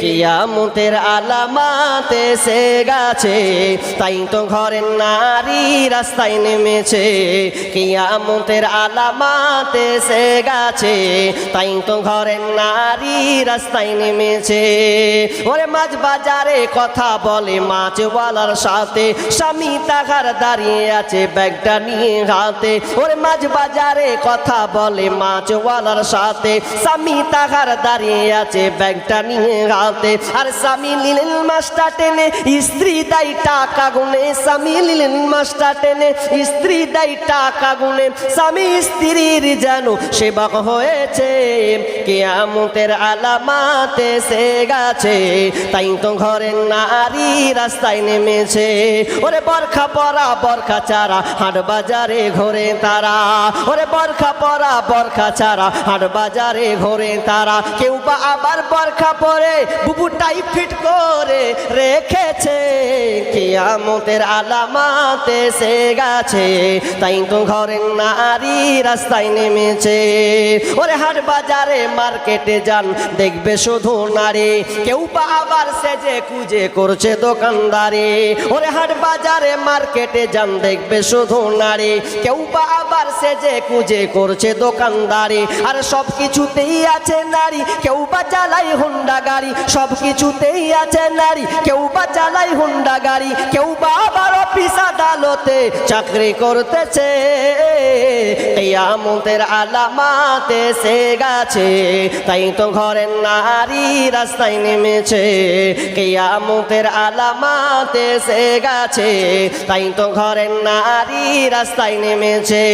কিয়ামতের আলামাতে এসে গেছে। তাই তো ঘরের নারী রাস্তায় নেমেছে। কিয়ামতের আলামাতে এসে গেছে। তাই তো ঘরের নারী রাস্তায় নেমেছে। ওরে মাছ বাজারে কথা বলে মাছওয়ালার সাথে। স্বামী তাহার দাঁড়িয়ে আছে ব্যাগটা নিয়ে হাতে। ওরে মাছ বাজারে কথা বলে মাছওয়ালার সাথে। স্বামী তাহার দাঁড়িয়ে আছে ব্যাগটা নিয়ে হাতে আর স্বামী নিলেন মাছটা টেনে, স্ত্রী দাই টাকা গুনে। স্বামী নিলেন মাছটা টেনে, স্ত্রী দাই টাকা গুনে। স্বামী স্ত্রীর যেন সেবক হয়েছে, কেয়ামতের আলামাতে সে গেছে। তাই তো ঘরের নারী রাস্তায় নেমেছে। ওরে বরখা পরা, বরখা চারা, হাট বাজারে ঘোরে তারা। ওরে বরখা পরা, বরখা চারা, হাট বাজারে ঘোরে তারা। কেউ বা আবার বরখা পরে বুবুটাই ফিট করে রেখেছে, কেয়ামতের আলামাতে সে গেছে। তাই তো ঘরের নারী রাস্তায় নেমেছে। ওরে হাট বাজারে মার্কেটে যান, দেখবে শুধু নারী। কেউ বা আবার সেজে কুজে করছে দোকানদারি। ওরে হাট বাজারে মার্কেটে যান, দেখবে শুধু নারী। কেউ বা আবার সেজে কুজে করছে দোকানদারি। আর সব কিছুতেই আছে নারী, কেউ বা চালাই হুন্ডা গাড়ি। সব কিছুতেই আছে নারী। কেউ বা চালাই হুন্ডা গাড়ি, কেউ বা আবার অফিস আদালতে চাকরি করতেছে। আলামাতে সে গেছে, তাই তো ঘরের নারী রাস্তায় নেমেছে। কেয়ামতের আলামাতে সে গেছে, তাই তো ঘরের নারী রাস্তায় নেমেছে।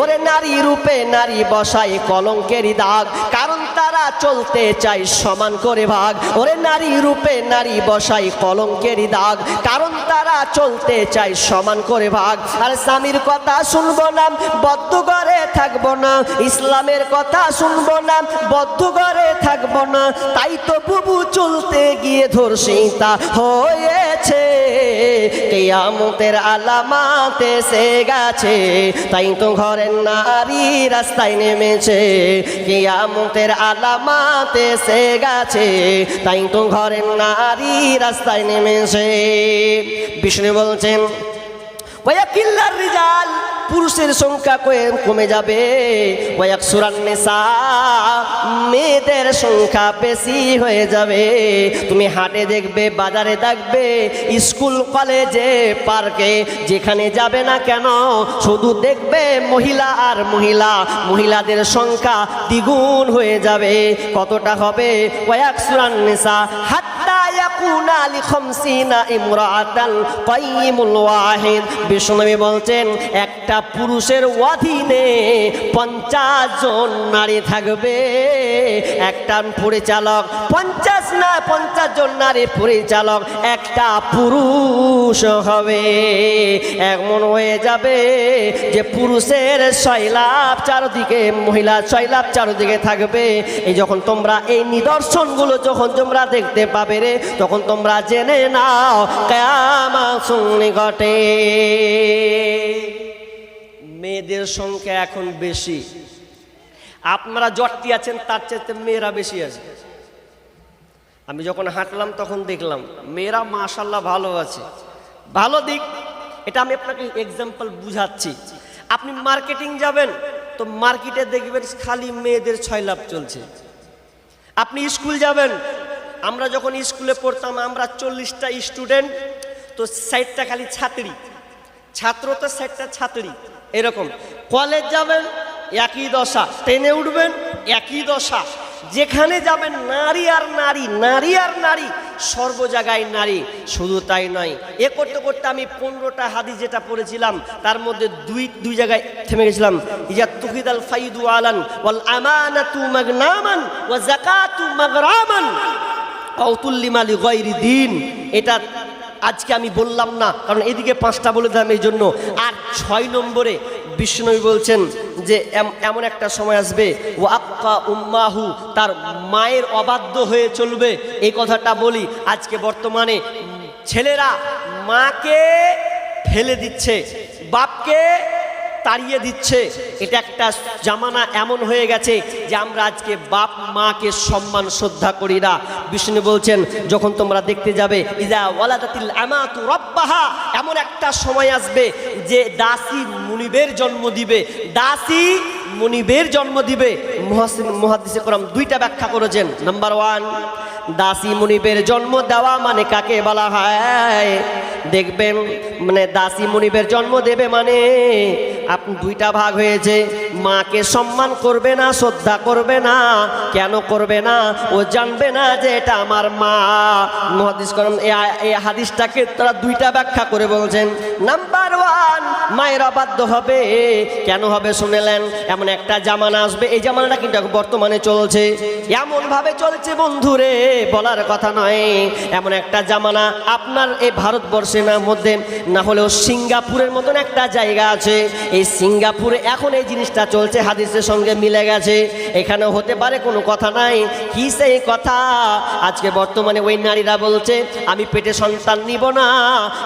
ওরে নারী রূপে নারী বসাই কলঙ্কেরই দাগ, কারণ তারা চলতে চায় সমান করে ভাগ ওরে নারী রূপে নারী বসাই কলঙ্কেরই দাগ। কারণ তারা চলতে চায় সমান করে ভাগ। আর স্বামীর কথা শুনব না, বদ্ধ ঘরে থাকব না। ইসলামের কথা শুনব না, বদ্ধ ঘরে থাকব না। তাই তো বুবু চলতে গিয়ে ধর্ষিতা হয়েছে। কেয়ামতের আলামাতে সে গেছে। তাই তো ঘরের নারী রাস্তায় নেমেছে। কেয়ামতের আলামাতে সে গেছে। তাই তো ঘরের নারী রাস্তায় নেমেছে। বিষ্ণু বলছেন ওয়া কিল্লার রিজাল পুরুষের সংখ্যা কমে যাবে। ওয়াক সুরান্নেসা মেয়েদের সংখ্যা বেশি হয়ে যাবে। তুমি হাটে দেখবে, বাজারে দেখবে, স্কুল, কলেজে, পার্কে, যেখানে যাবে না কেন, শুধু দেখবে মহিলা আর মহিলা। মহিলাদের সংখ্যা দ্বিগুণ হয়ে যাবে। কতটা হবে? ওয়াক সুরান্নেসা হাত্তা ইয়াকুনা বলছেন, একটা পুরুষের অধীনে পঞ্চাশ জন নারী থাকবে। একটা পরিচালক, পঞ্চাশ না পঞ্চাশ জন নারী পরিচালক, একটা পুরুষ হবে। এমন হয়ে যাবে যে পুরুষের শৈলাভ চারদিকে, মহিলা শৈলাভ চারদিকে থাকবে। এই যখন তোমরা এই নিদর্শনগুলো যখন তোমরা দেখতে পাবে রে তখন তোমরা জেনে নাও কেমন ঘটে। মেয়েদের সংখ্যা এখন বেশি। আপনারা জটটি আছেন, তার চেয়ে মেয়েরা বেশি আছে। আমি যখন হাঁটলাম, তখন দেখলাম, মেয়েরা মাশাল্লাহ ভালো আছে। ভালো দিক, এটা আমি আপনাকে এক্সাম্পল বুঝাচ্ছি। আপনি মার্কেটিং যাবেন, তো মার্কেটে দেখবেন খালি মেয়েদের ছয় লাভ চলছে। আপনি স্কুল যাবেন আমরা যখন স্কুলে পড়তাম, আমরা চল্লিশটা স্টুডেন্ট তো ষাটটা খালি ছাত্রী। ছাত্র তো ষাটটা ছাত্রী, এরকম। কলেজ যাবেন, একই দশা। ট্রেনে উঠবেন, একই দশা। যেখানে যাবেন, নারী আর নারী নারী আর নারী সর্ব জায়গায় নারী। শুধু তাই নয়, এ করতে করতে আমি পনেরোটা হাদি যেটা পড়েছিলাম, তার মধ্যে দুই দুই জায়গায় থেমে গেছিলাম। ইয়া তুহিদাল ফাইদু আলান ওয়াল আমানাতু মাগনামান ওয়া যাকাতু মাগরামান। অতুল্লিমালি গয়রি দিন। এটা আজকে আমি বললাম না, কারণ এদিকে পাঁচটা বলে দিলাম এই জন্য। আর ছয় নম্বরে বিষ্ণুনবী বলছেন যে, এম- এমন একটা সময় আসবে ও আক্কা উম্মাহু, তার মায়ের অবাধ্য হয়ে চলবে। এই কথাটা বলি, আজকে বর্তমানে ছেলেরা মাকে ফেলে দিচ্ছে, বাপকে তাড়িয়ে দিচ্ছে। এটা একটা জামানা এমন হয়ে গেছে যে আমরা আজকে বাপ মাকে সম্মান শ্রদ্ধা করি না। বিষ্ণু বলছেন, যখন তোমরা দেখতে যাবে ইজা এমন একটা সময় আসবে যে দাসী মুনিবের জন্ম দিবে। দাসী মুনিবের জন্ম দিবে। মহাসিন মহাদিসে করম দুইটা ব্যাখ্যা করেছেন। নাম্বার ওয়ান দাসী মুনিবের জন্ম দেওয়া মানে কাকে বলা হয়? দেখবেন মানে দাসী মুনিবের জন্ম দেবে মানে আপনি দুইটা ভাগ হয়েছে। মাকে সম্মান করবে না, শ্রদ্ধা করবে না, কেন করবে না? ও জানবে না যে এটা আমার মা। মহাদিস করম এই- হাদিসটাকে তারা দুইটা ব্যাখ্যা করে বলছেন। নাম্বার ওয়ান মায়ের অবাধ্য হবে। কেন হবে শুনেলেন? এমন একটা জামানা আসবে। এই জামানাটা কিন্তু বর্তমানে চলছে। এমন ভাবে চলছে বন্ধুরে, বলার কথা নয়। এমন একটা জামানা আপনার এই ভারতবর্ষের মধ্যে, না হলেও সিঙ্গাপুরের মতন একটা জায়গা আছে। এই সিঙ্গাপুরে এখন এই জিনিসটা চলছে, হাদিসের সঙ্গে মিলে গেছে। এখানে হতে পারে কোনো কথা নাই। কি সেই কথা? আজকে বর্তমানে ওই নারীরা বলছে, আমি পেটে সন্তান নিব না।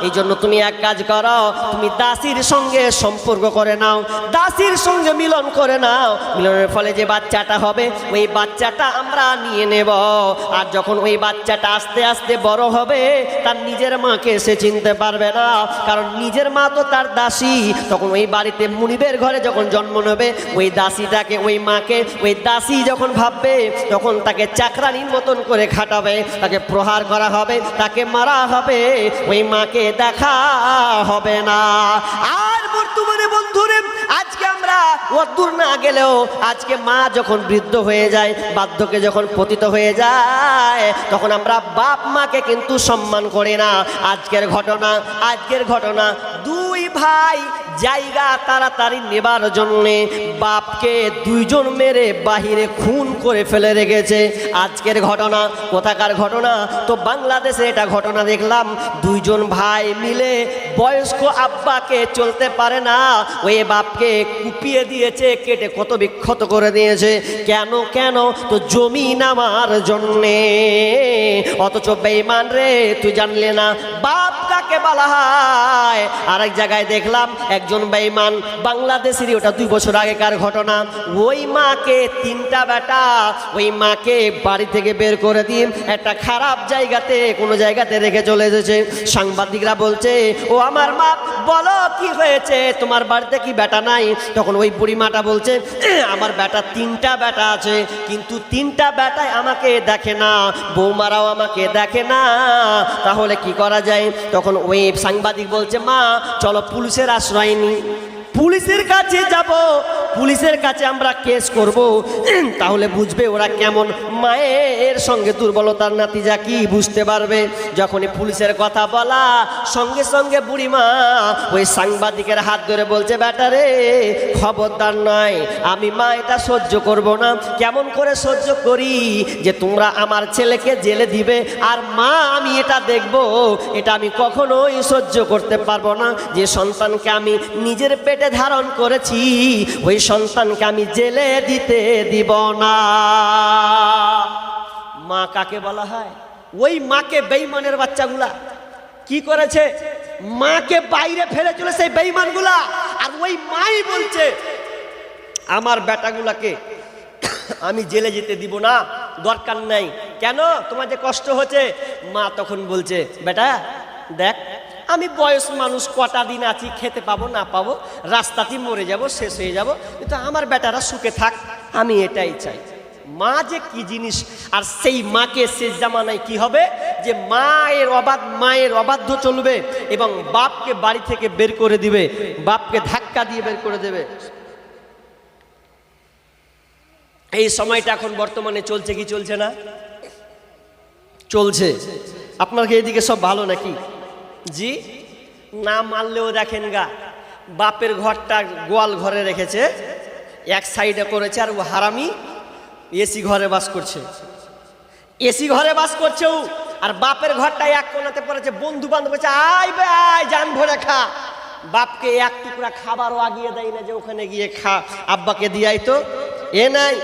এই জন্য তুমি এক কাজ করো, তুমি দাসির সঙ্গে সম্পর্ক করে নাও। দাসির সঙ্গে মিলন করে নাও। মিলনের ফলে যে বাচ্চাটা হবে, ওই বাচ্চাটা আমরা নিয়ে নেব। আর যখন ওই বাচ্চাটা আস্তে আস্তে বড় হবে, তার নিজের মাকে সে চিনতে পারবে না। কারণ নিজের মা তো তার দাসী। তখন ওই বাড়িতে মুনিবের ঘরে যখন জন্ম নেবে, ওই দাসীটাকে, ওই মাকে, ওই দাসী যখন ভাববে, তখন তাকে চাকরানির মতন করে খাটাবে। তাকে প্রহার করা হবে, তাকে মারা হবে। ওই মাকে দেখা হবে না। আর বর্তমানে বন্ধুরে আজকে আমরা অদূর না গেলেও আজকে মা যখন বৃদ্ধ হয়ে যায় বাধ্যকে যখন পতিত হয়ে যায়, তখন আমরা বাপ মাকে কিন্তু সম্মান করি না। আজকের ঘটনা আজকের ঘটনা দুই ভাই জায়গা তাড়াতাড়ি নেবার জন্যে বাপকে দুইজন মেরে বাহিরে খুন করে ফেলে রেখেছে। আজকের ঘটনা, কোথাকার ঘটনা? তো বাংলাদেশে এটা ঘটনা দেখলাম, দুইজন ভাই মিলে বয়স্ক আব্বাকে চলতে পারে না, ওই বাপকে কুপিয়ে দিয়েছে, কেটে কত বিক্ষত করে দিয়েছে। কেন কেন? তো জমি নামার জন্যে। অথচ বেইমান রে, তুই জানলে না, বাপ কাকে বলা হয়। আরেক জায়গায় দেখলাম একজন বেইমান বাংলাদেশেরই ওটা দুই বছর আগেকার ঘটনা। ওই মাকে, তিনটা বেটা, ওই মাকে বাড়ি থেকে বের করে দিন একটা খারাপ জায়গাতে, কোনো জায়গাতে রেখে চলে এসেছে। সাংবাদিকরা বলছে, ও আমার মা, বলো কি হয়েছে? তোমার বাড়িতে কি বেটা নাই? তখন ওই বুড়ি মাটা বলছে, আমার বেটা তিনটা বেটা আছে, কিন্তু তিনটা বেটায় আমাকে দেখে না, বৌমারাও আমাকে দেখে না। তাহলে কি করা যায়? তখন ওই সাংবাদিক বলছে মা চলো পুলিশের আশ্রয় নি পুলিশের কাছে যাব। পুলিশের কাছে আমরা কেস করব। তাহলে বুঝবে ওরা কেমন মায়ের সঙ্গে দুর্বলতার নাতিজা কি বুঝতে পারবে। যখনই পুলিশের কথা বলা, সঙ্গে সঙ্গে বুড়িমা ওই সাংবাদিকের হাত ধরে বলছে ব্যাটারে খবরদার নয়, আমি মা এটা সহ্য করব না। কেমন করে সহ্য করি যে তোমরা আমার ছেলেকে জেলে দিবে? আর মা, আমি এটা দেখব, এটা আমি কখনোই সহ্য করতে পারব না। যে সন্তানকে আমি নিজের পেটে ধারণ করেছি, ওই সন্তানকে আমি জেলে দিতে দিব না। মা কাকে বলা হয়? ওই মাকে বেইমানের বাচ্চাগুলা। কি করেছে? মাকে বাইরে ফেলে চলেছে এই বেইমানগুলা আর ওই মাই বলছে, আমার বেটাগুলাকে আমি জেলে যেতে দিব না, দরকার নাই। কেন? তোমার যে কষ্ট হচ্ছে, মা তখন বলছে, বেটা, দেখ আমি বয়স মানুষ, কটা দিন আছি, খেতে পাবো, না পাবো, রাস্তাতেই মরে যাব, শেষ হয়ে যাব। কিন্তু আমার বেটারা সুখে থাক, আমি এটাই চাই। মা যে কি জিনিস, আর সেই মাকে শেষ জামানায় কি হবে? যে মায়ের অবাধ, মায়ের অবাধ্য চলবে এবং বাপকে বাড়ি থেকে বের করে দিবে, বাপকে ধাক্কা দিয়ে বের করে দেবে। এই সময়টা এখন বর্তমানে চলছে কি চলছে না? চলছে। আপনার এদিকে সব ভালো নাকি? জি? না মারলেও দেখেন গা, বাপের ঘরটা গোয়াল ঘরে রেখেছে, এক সাইডে করেছে আর ও হারামি এসি ঘরে বাস করছে। এসি ঘরে বাস করছে ও, আর বাপের ঘরটা এক কোনাতে পড়েছে বন্ধু বান্ধব বলছে, আয় বে, আয় জান ভরে খা। বাপকে এক টুকরা খাবারও আগিয়ে দেয় না যে ওখানে গিয়ে খা। আব্বাকে দিয়াই তো, এ নাই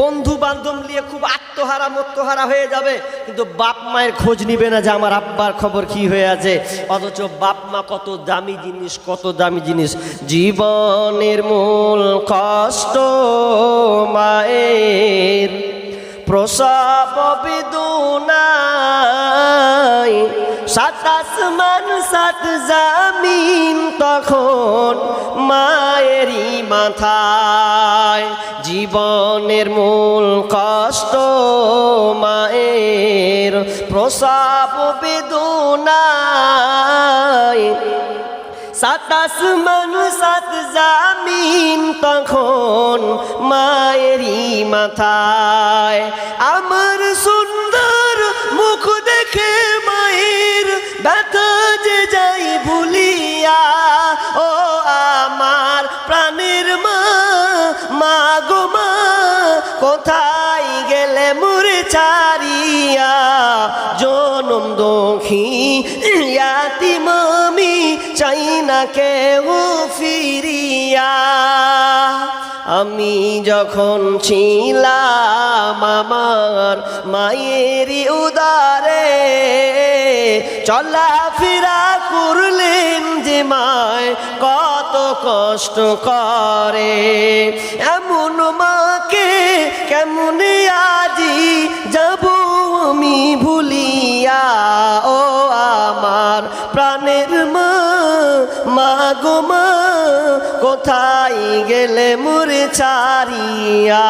বন্ধু বান্ধব নিয়ে খুব আত্মহারা মত্তহারা হয়ে যাবে, কিন্তু বাপ মায়ের খোঁজ নিবে না যে আমার আব্বার খবর কি হয়ে আছে। অথচ বাপ মা কত দামি জিনিস, কত দামি জিনিস। জীবনের মূল কষ্ট মায়ের। প্রসব বিদুনাই। সাত আসমান, সাত জামিন তখন মায়েরই মাথায়। জীবনের মূল কষ্ট মায়ের প্রসব বেদনায় সাতাশ মানু সাত জামিন তখন মায়েরই মাথায়। আমার সুন্দর মুখ দেখে মায়ের ব্যথা যে যাই ভুলিয়া, ও আমার প্রাণের মা মা গো মা, কোথায় কেউ ফিরিয়া আমি যখন ছিলাম আমার মায়েরই উদারে, চলাফেরা করলেন যে মায় কত কষ্ট করে। এমন মাকে কেমন আজি যাব আমি ভুলিয়া? ও গো কোথায় গেলে মুরে ছাড়িয়া?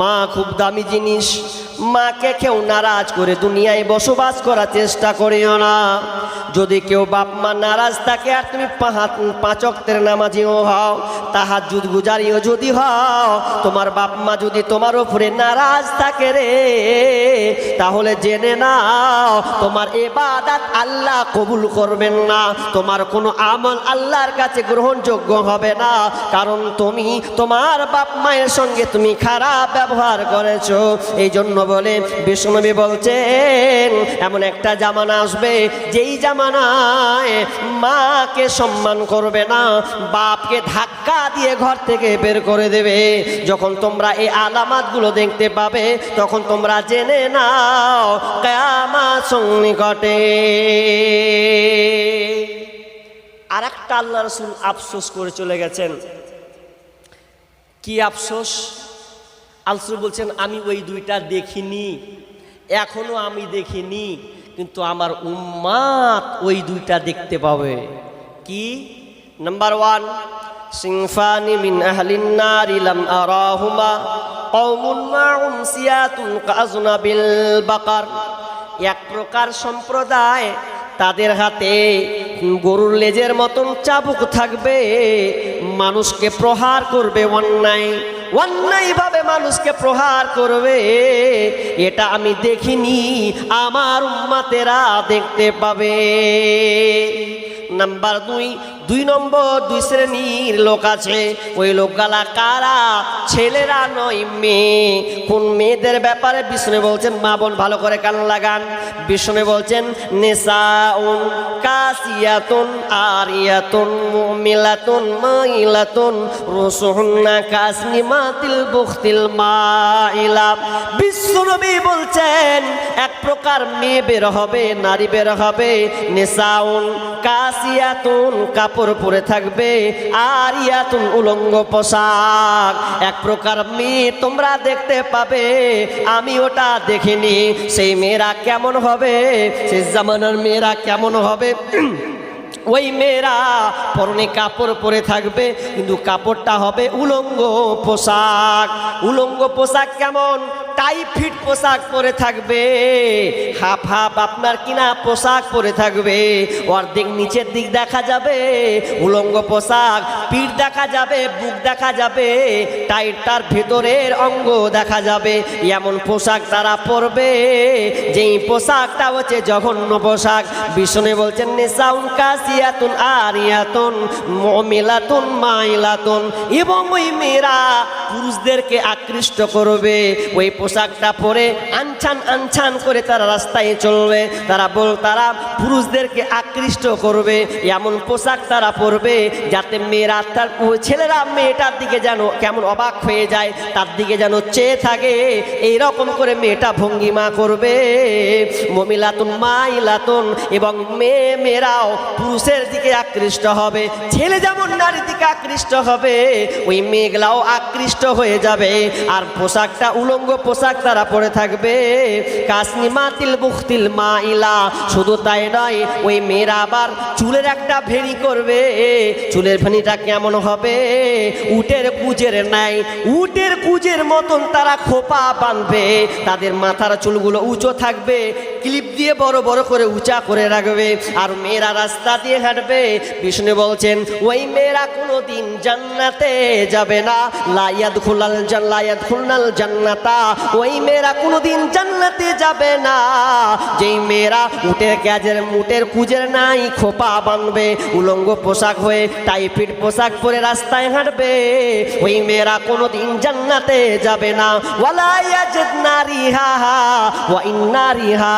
মা খুব দামি জিনিস। মাকে কেউ নারাজ করে দুনিয়ায় বসবাস করার চেষ্টা করিও না। যদি কেউ বাপ মা নারাজ থাকে আর তুমি পাঁচ অক্তের নামাজিও হও তাহার যুদ গুজারিও যদি হও, তোমার বাপ মা যদি তোমার উপরে নারাজ থাকে রে, তাহলে জেনে নাও, তোমার এবাদাত আল্লাহ কবুল করবেন না। তোমার কোনো আমল আল্লাহর কাছে গ্রহণযোগ্য হবে না। কারণ তুমি তোমার বাপ মায়ের সঙ্গে তুমি খারাপ ব্যবহার করেছ। এই জন্য বলে বিষ্ণবী বলছেন, এমন একটা জামানা আসবে, যেই জামানায় মাকে সম্মান করবে না, বাপকে ধাক্কা দিয়ে ঘর থেকে বের করে দেবে। যখন তোমরা এই আলামাতগুলো দেখতে পাবে, তখন তোমরা জেনে নাও কেমা সন্নিকটে। আর একটা আল্লাহ রসুল আফসোস করে চলে গেছেন। কি আফসোস? আলসুর বলছেন, আমি ওই দুইটা দেখিনি, এখনও আমি দেখিনি, কিন্তু আমার উম্মাত ওই দুইটা দেখতে পাবে। কি? নাম্বার ওয়ান সিংফানি মিন আহলিন নারি লাম আরাহুমা কওমুন মাউম সিয়াতুন কাজনাবিল বাকার। এক প্রকার সম্প্রদায় তাদের হাতে গরুর লেজের মতন চাবুক থাকবে, মানুষকে প্রহার করবে অন্যায়। অন্যায়ভাবে মানুষকে প্রহার করবে এটা আমি দেখিনি আমার উম্মাতেরা দেখতে পাবে। নাম্বার দুই দুই নম্বর, দুই শ্রেণির লোক আছে। ওই লোকগালা কারা? ছেলেরা নয়, মেয়ে। কোন মেয়েদের ব্যাপারে বিষ্ণু বলছেন, মা বোন, ভালো করে কান লাগান। বিষ্ণু বলছেন নেশাউন কাসিয়াতুন, আরিয়াতুন, মুমিলাতুন, মাইলাতুন, রুসুহুন্না কাসনিমাতিল বুখতিল মাইলা। বিশ্বনবী বলছেন, এক প্রকার মেয়ে বের হবে, নারী বের হবে। নেশাউন কাসিয়াতুন কাপড় পরে থাকবে আর ইয়াতুন উলঙ্গ পোশাক। এক প্রকার মেয়ে তোমরা দেখতে পাবে, আমি ওটা দেখিনি। সেই মেয়েরা কেমন হবে? সেই জামানার মেয়েরা কেমন হবে? ওই মেয়েরা পরনে কাপড় পরে থাকবে, কিন্তু কাপড়টা হবে উলঙ্গ পোশাক। উলঙ্গ পোশাক কেমন? টাইট ফিট পোশাক পরে থাকবে। হাফ হাফ আপনার কিনা পোশাক পরে থাকবে। অর্ধেক নিচের দিক দেখা যাবে, উলঙ্গ পোশাক। পিঠ দেখা যাবে, বুক দেখা যাবে টাইটটার ভেতরের অঙ্গ দেখা যাবে। এমন পোশাক তারা পরবে, যেই পোশাকটা হচ্ছে জঘন্য পোশাক। বিষ্ণু বলছেন নেশাউন কাজ কাসিয়াতুন আরিয়াতুন, মুমিলাতুন মাইলাতুন। এবং ওই মেয়েরা পুরুষদেরকে আকৃষ্ট করবে, ওই পোশাকটা পরে আনছান আনছান করে তারা রাস্তায় চলবে। তারা বল, তারা পুরুষদেরকে আকৃষ্ট করবে, এমন পোশাক তারা পরবে যাতে মেয়েরা তার ছেলেরা মেয়েটার দিকে যেন কেমন অবাক হয়ে যায়, তার দিকে যেন চেয়ে থাকে। এই রকম করে মেয়েটা ভঙ্গিমা করবে। মমিলাতুন মাইলাতুন, এবং মেয়ে, মেয়েরাও পুরুষের দিকে আকৃষ্ট হবে, ছেলে যেমন নারীর দিকে আকৃষ্ট হবে, ওই মেঘলাও আকৃষ্ট হয়ে যাবে। আর পোশাকটা উলঙ্গ পোশাক তারা পরে থাকবে। কাসনি মাতিল বুখতিল মাইলা, শুধু তাই নয়, ওই মেয়েরা আবার চুলের একটা ভেড়ি করবে। চুলের ভেড়িটা কেমন হবে? উটের কুজের নাই উটের কুজের মতন তারা খোপা বাঁধবে। তাদের মাথার চুলগুলো উঁচু থাকবে ক্লিপ দিয়ে বড় বড় করে উঁচা করে রাখবে। আর মেয়েরা রাস্তা দিয়ে হাঁটবে। বিষ্ণু বলছেন, ওই মেয়েরা কোনো দিন জান্নাতে যাবে না। লাইয়াদ খুলাল জাল্লায়াদ খুলনাল জান্নাতা। ওই মেয়েরা কোনো দিন জান্নাতে যাবে না। যেই মেয়েরা উটের কাজের মুটের কুজের নাই খোপা বাঁধবে, উলঙ্গ পোশাক হয়ে টাইপিট পোশাক পরে রাস্তায় হাঁটবে। ওই মেয়েরা কোনো দিন জান্নাতে যাবে না। ওয়ালায়াজিদ নারিহা ওয়া ইন্নারিহা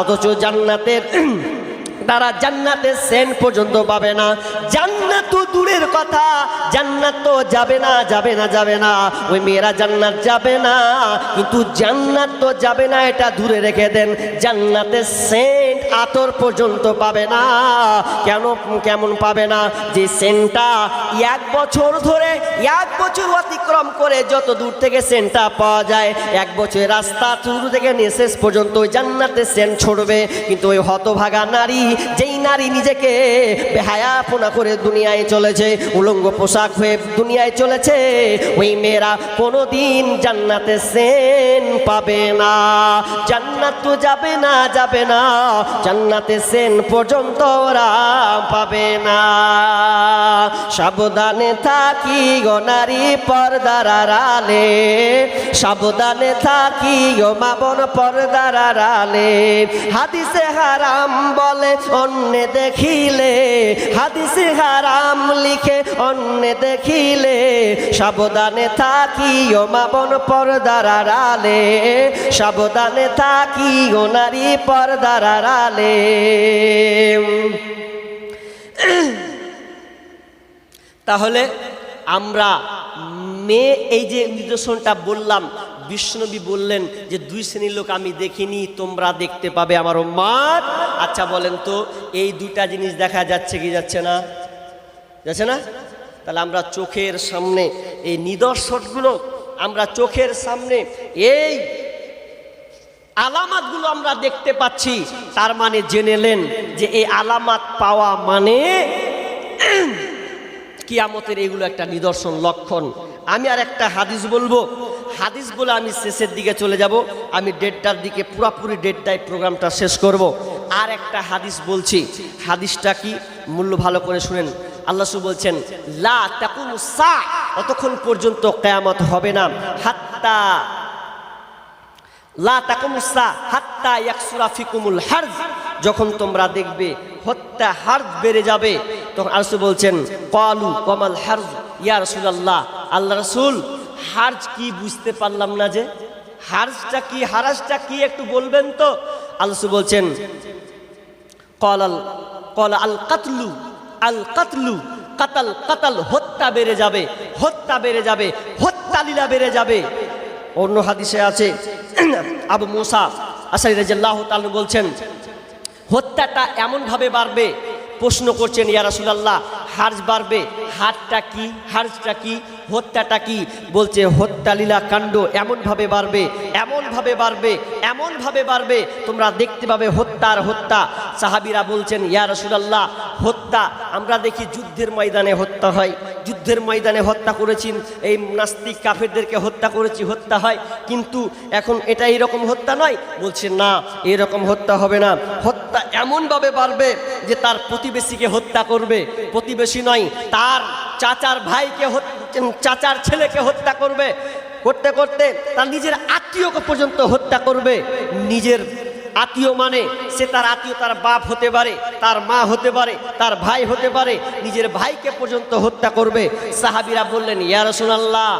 অথচ জান্নাতের তারা জান্নাতের সেন্ট পর্যন্ত পাবে না। জান্নাত তো দূরের কথা, জান্নাত তো যাবে না যাবে না যাবে না। ওই মেয়েরা জান্নাত যাবে না, কিন্তু জান্নাত তো যাবে না, এটা দূরে রেখে দেন। জান্নাতের সেন্ট আতর পর্যন্ত পাবে না। কেন, কেমন পাবে না? যে সেন্টটা এক বছর ধরে, এক বছর অতিক্রম করে যত দূর থেকে সেন্টটা পাওয়া যায়, এক বছর রাস্তা শুরু থেকে শেষ পর্যন্ত ওই জান্নাতের সেন্ট ছড়বে। কিন্তু ওই হতভাগা নারী, যেই নারী নিজেকে বেহায়াপনা করে দুনিয়ায় চলেছে, উলঙ্গ পোশাক হয়ে দুনিয়ায় চলেছে, ওই মেয়েরা কোনোদিন জান্নাতে সেন পাবে না। জান্নাত তো যাবে না যাবে না। জান্নাতে সেন পর্যন্ত ওরা পাবে না। সাবধানে থাকি গো নারী পর্দার আড়ালে। সাবধানে থাকি গো মাবন পর্দার আড়ালে। হাদিসে হারাম বলে, অন্য দেখিলে। হাদিসে হারাম লিখে, অন্য দেখিলে। সাবধানে থাকি ও মাবন পর্দার আড়ালে। সাবধানে থাকি ও নারী পর্দার আড়ালে তাহলে আমরা মেয়ে এই যে নিদর্শনটা বললাম বিষ্ণবী বললেন যে দুই শ্রেণির লোক আমি দেখিনি, তোমরা দেখতে পাবে আমার মার আচ্ছা বলেন তো, এই দুইটা জিনিস দেখা যাচ্ছে কি যাচ্ছে না? যাচ্ছে না? তাহলে আমরা চোখের সামনে, এই নিদর্শনগুলো আমরা চোখের সামনে, এই আলামাতগুলো আমরা দেখতে পাচ্ছি, তার মানে জেনেলেন যে এই আলামাত পাওয়া মানে কিয়ামতের এগুলো একটা নিদর্শন লক্ষণ। আমি আর একটা হাদিস বলব। হাদিস বলে আমি শেষের দিকে চলে যাব। আমি ডেটটার দিকে, পুরাপুরি ডেটটায় প্রোগ্রামটা শেষ করব। আর একটা হাদিস বলছি। হাদিসটা কি? মূল্য ভালো করে শুনেন। আল্লাহ সু বলছেন, লা তাকুম সা, অতক্ষণ পর্যন্ত কেয়ামত হবে না। হাত্তা লা হারজ। যখন তোমরা দেখবে হত্যা হার্জ বেড়ে যাবে, তখন আরসু বলছেন, কলু কমাল হার্জ, ইয়া রসুলাল্লাহ, আল্লাহ আল্লাহ রসুল, হার্জ কি বুঝতে পারলাম না যে? হার্জটা কি, হারাজটা কি একটু বলবেন তো? আলসু বলছেন, কলাল, কল আল কাতলু আল কাতলু, কাতাল কাতাল, হত্যা বেড়ে যাবে, হত্যা বেড়ে যাবে, হত্যা লীলা বেড়ে যাবে। অন্য হাদিসে আছে। আবু মোসা আসাই রাজাল্লাহ তাল বলছেন, হত্যাটা এমনভাবে বাড়বে? প্রশ্ন করছেন, ইয়া রাসূলুল্লাহ, হার্জ বাড়বে? হারটা কি? হার্জটা কি? হত্যাটা কি? বলছে, হত্যা লীলা কাণ্ড এমনভাবে বাড়বে এমনভাবে বাড়বে এমনভাবে বাড়বে। তোমরা দেখতে পাবে হত্যার হত্যা। সাহাবিরা বলছেন, ইয়া রাসূলুল্লাহ, হত্যা। আমরা দেখি যুদ্ধের ময়দানে হত্যা হয়। যুদ্ধের ময়দানে হত্যা করেছি, এই নাস্তিক কাফেরদেরকে হত্যা করেছি, হত্যা হয়। কিন্তু এখন এটা এইরকম হত্যা নয়। বলছে, না, এরকম হত্যা হবে না। হত্যা এমনভাবে বাড়বে যে তার প্রতিবেশীকে হত্যা করবে। প্রতিবেশী নয়, তার চাচার ভাইকে হত্যা চাচার ছেলেকে হত্যা করবে। করতে করতে তার নিজের আত্মীয়কে পর্যন্ত হত্যা করবে। নিজের আত্মীয় মানে সে তার আত্মীয় তার বাপ হতে পারে, তার মা হতে পারে, তার ভাই হতে পারে, নিজের ভাইকে পর্যন্ত হত্যা করবে। সাহাবিরা বললেন, ইয়া রাসূলুল্লাহ,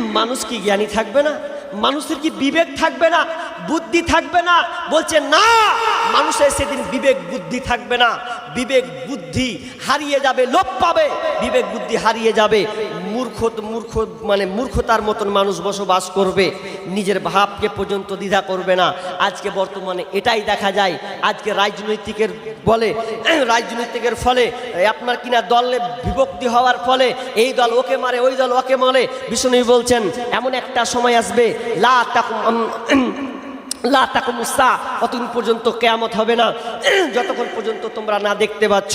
মানুষ কি জ্ঞানী থাকবে না? মানুষের কি বিবেক থাকবে না? বুদ্ধি থাকবে না? বলছে, না, মানুষের সেদিন বিবেক বুদ্ধি থাকবে না। বিবেক বুদ্ধি হারিয়ে যাবে, লোপ পাবে। বিবেক বুদ্ধি হারিয়ে যাবে। মূর্খ মূর্খ মানে মূর্খতার মতন মানুষ বসবাস করবে, নিজের ভাবকে পর্যন্ত দ্বিধা করবে না। আজকে বর্তমানে এটাই দেখা যায়। আজকে রাজনৈতিকের বলে, রাজনৈতিকের ফলে আপনার কিনা দলে বিভক্তি হওয়ার ফলে, এই দল ওকে মারে, ওই দল ওকে মারে, বিষ্ণু বলছেন, এমন একটা সময় আসবে, লা তাকুম লা তাকুমুসা, অতদিন পর্যন্ত কেয়ামত হবে না। যতক্ষণ পর্যন্ত তোমরা না দেখতে পাচ্ছ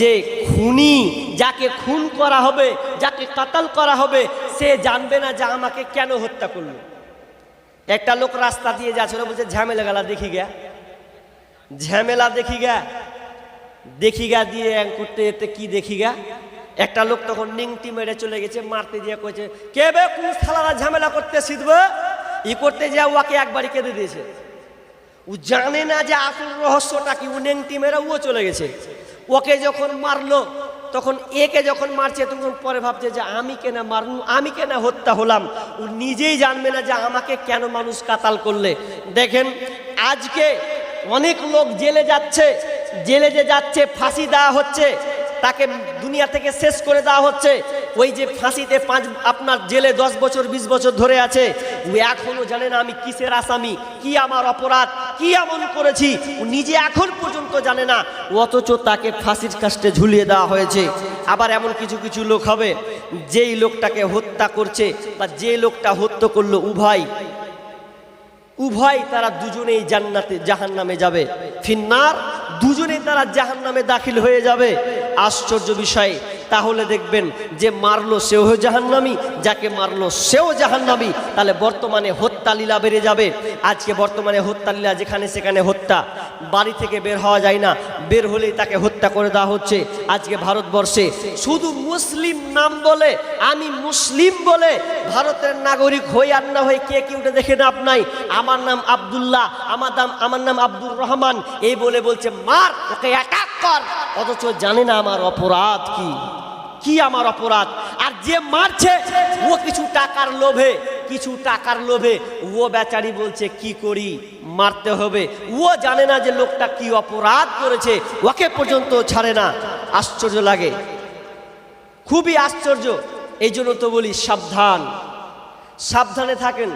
যে খুনি যাকে খুন করা হবে, যাকে কাতাল করা হবে, সে জানবে না যে আমাকে কেন হত্যা করল। একটা লোক রাস্তা দিয়ে যাচ্ছিল বলছে, ঝামেলা গেলা, দেখি গা ঝামেলা দেখি গা দেখি গা দিয়ে করতে এতে কি দেখি গা একটা লোক তখন নিংটি মেরে চলে গেছে, মারতে দিয়ে কয়েছে কে বে কোন থালারা ঝামেলা করতে শিখবে করতে যা ওকে একবারই কেঁদে দিয়েছে। ও জানে না যে আসল রহস্যটা কি, ও নেংটি মেরে ও চলে গেছে। ওকে যখন মারলো, তখন একে যখন মারছে, তখন পরে ভাবছে যে আমি কেন মারলু আমি কেন হত্যা হলাম? ও নিজেই জানবে না যে আমাকে কেন মানুষ কাতাল করলে। দেখেন, আজকে অনেক লোক জেলে যাচ্ছে, জেলে যে যাচ্ছে, ফাঁসি দেওয়া হচ্ছে, তাকে দুনিয়া থেকে শেষ করে দেওয়া হচ্ছে। ওই যে ফাঁসিতে পাঁচ, আপনার জেলে দশ বছর, বিশ বছর ধরে আছে ও এখনও জানে না আমি কিসের আসামি, কি আমার অপরাধ, কি এমন করেছি, ও নিজে এখন পর্যন্ত জানে না, অথচ তাকে ফাঁসির কাস্টে ঝুলিয়ে দেওয়া হয়েছে। আবার এমন কিছু কিছু লোক হবে, যেই লোকটাকে হত্যা করছে, বা যে লোকটা হত্যা করল উভয় উভয় তারা দুজনেই জান্নাতে জাহান নামে যাবে। ফিন্নার, দুজনেই তারা জাহান নামে দাখিল হয়ে যাবে। আশ্চর্য বিষয় তাহলে দেখবেন যে মারলো সেও জাহান্নামি, যাকে মারলো সেও জাহান্নামি, তাহলে বর্তমানে হত্যা লীলা বেড়ে যাবে। আজকে বর্তমানে হত্যা লীলা যেখানে সেখানে হত্যা। বাড়ি থেকে বের হওয়া যায় না, বের হলেই তাকে হত্যা করে দেওয়া হচ্ছে। আজকে ভারতবর্ষে শুধু মুসলিম নাম বলে, আমি মুসলিম বলে ভারতের নাগরিক হই আর না হয়ে কে কি উঠে দেখে নাম নাই। আমার নাম আব্দুল্লাহ, আমার নাম আমার নাম আব্দুর রহমান। এই বলে বলছে, মার ওকে অ্যাটাক কর। অথচ জানে না আমার অপরাধ কি। কি আমার অপরাধ? আর যে মারছে, ও কিছু টাকার লোভে, কিছু টাকার লোভে, ও বেচারি বলছে, কি করি? মারতে হবে। ও জানে না যে লোকটা কি অপরাধ করেছে, ওকে পর্যন্ত ছাড়ে না। আশ্চর্য লাগে। খুবই আশ্চর্য। এই জন্য তো বলি সাবধান। সাবধানে থাকেন।